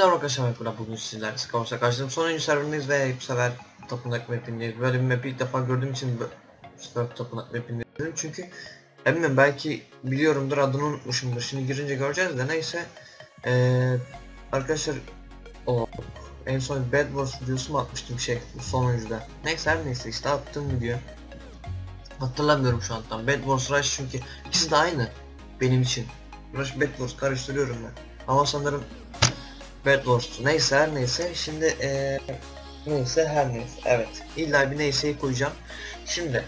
De arkadaşlar ben bugün sizlerle Scores'a karşıladım. Sonuncu serverındayız ve bu sefer tapınak mapindeyiz. Böyle bir map'i ilk defa gördüğüm için bu sefer tapınak mapindeyiz. Çünkü eminim belki biliyorumdur adını unutmuşumdur. Şimdi girince göreceğiz de neyse. Ee, arkadaşlar o en son Bad Wars videosu mu atmıştım şey sonuncuda. Neyse her neyse işte attığım video. Hatırlamıyorum şu an tam. Bad Wars Rush çünkü ikisi de aynı benim için. Rush Bad Wars karıştırıyorum ben. Ama sanırım Bad Wars. Neyse her neyse. Şimdi eee neyse her neyse. Evet. İlla bir neyseyi koyacağım. Şimdi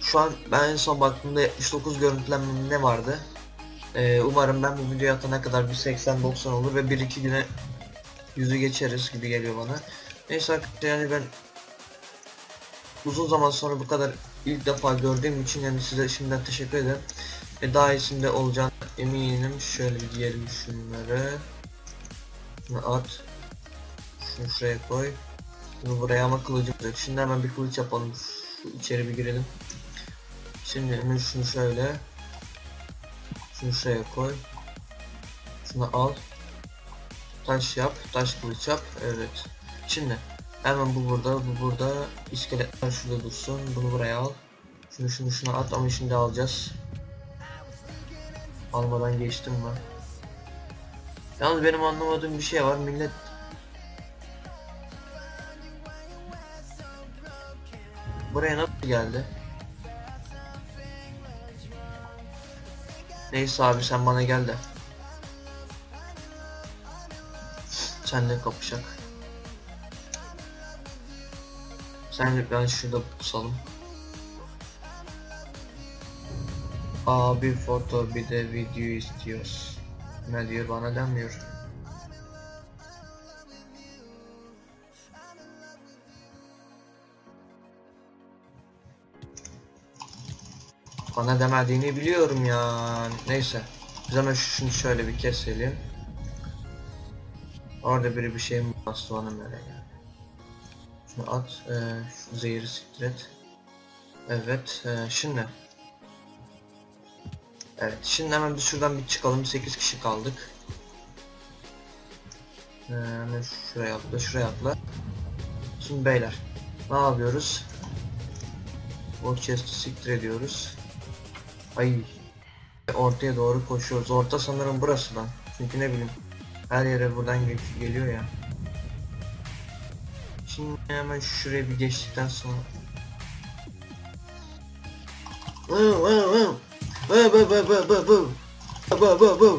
şu an ben en son baktığımda 79 görüntülenme ne vardı? Eee, umarım ben bu videoyu atana kadar bir 80-90 olur ve 1-2 güne yüzü geçeriz gibi geliyor bana. Neyse yani ben uzun zaman sonra bu kadar ilk defa gördüğüm için yani size şimdiden teşekkür ederim. Ve daha iyisinde olacağını eminim. Şöyle bir diyelim şunları. Şunu at. Şunu şuraya koy. Bunu buraya ama kılıcımız yok. Şimdi hemen bir kılıç yapalım. Şu içeri bir girelim. Şimdi şunu şöyle. Şunu şuraya koy. Şunu al. Taş yap. Taş kılıç yap. Evet. Şimdi hemen bu burada, bu burada. İskeletler şurada dursun. Bunu buraya al. Şunu şunu şunu at ama şimdi alacağız. Almadan geçtim ben. Yalnız benim anlamadığım bir şey var. Millet Buraya nasıl geldi? Neyse abi sen bana gel de. Senle kapışak. Senle ben şurada pusalım. Abi foto bir de video istiyoruz. Ne diyor bana demiyor. Bana demediğini biliyorum ya. Neyse. Biz hemen şunu şöyle bir keselim. Orada biri bir şey mi bastı ona böyle yani. Şunu at. E, şu zehiri siktir et. Evet. E, şimdi. Evet. Şimdi hemen bir şuradan bir çıkalım. 8 kişi kaldık. E, hemen şuraya atla. Şuraya atla. Şimdi beyler. Ne yapıyoruz? O chest'i siktir ediyoruz. Ay. Ortaya doğru koşuyoruz. Orta sanırım burası lan. Çünkü ne bileyim. Her yere buradan gel geliyor ya. Şimdi hemen şuraya bir geçtikten sonra. Vı. Vı vı vı vı vı vı. Vı vı vı.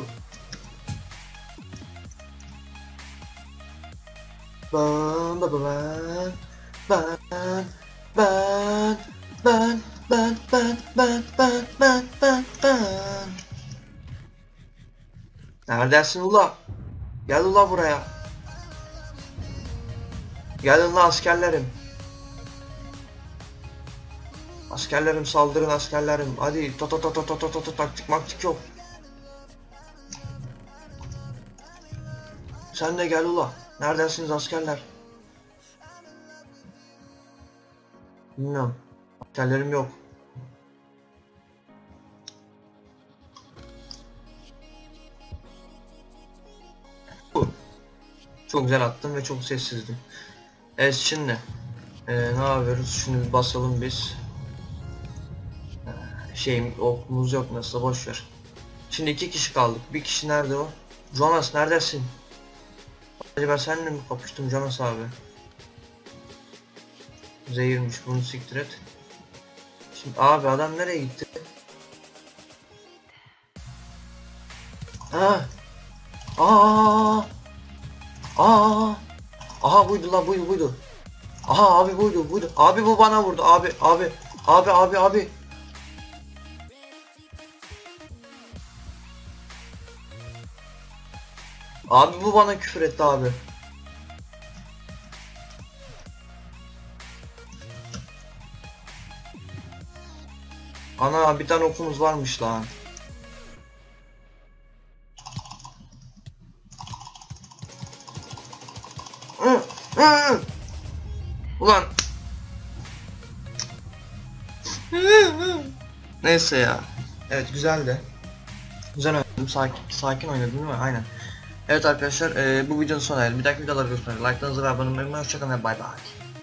Ben ben ben ben ben ben ben ben ben ben ben ben Neredesin ula? Gel ula buraya. Gelin ula askerlerim. Askerlerim saldırın askerlerim. Hadi to to to to to to to to taktik maktik yok. Sen de gel ula. Neredesiniz askerler? Bilmiyorum. Askerlerim yok. Çok güzel attım ve çok sessizdim. Evet şimdi ee, ne yapıyoruz? Şunu basalım biz. Şeyim okumuz yok nasıl boş ver. Şimdi iki kişi kaldık. Bir kişi nerede o? Jonas neredesin? Acaba senle mi kapıştım Jonas abi? Zehirmiş bunu siktir et. Şimdi abi adam nereye gitti? Ha. Aa. Aa. Aha buydu la buydu buydu. Aha abi buydu buydu. Abi bu bana vurdu abi abi. Abi abi abi. Abi bu bana küfür etti abi. Ana bir tane okumuz varmış lan. Ulan. Neyse ya. Evet güzeldi. Güzel oynadım. Sakin, sakin oynadım değil mi? Aynen. Evet arkadaşlar e, bu videonun sona geldi. Bir dahaki videolarda görüşmek üzere. Like'larınızı ve abone olmayı unutmayın. Hoşçakalın ve bay bay.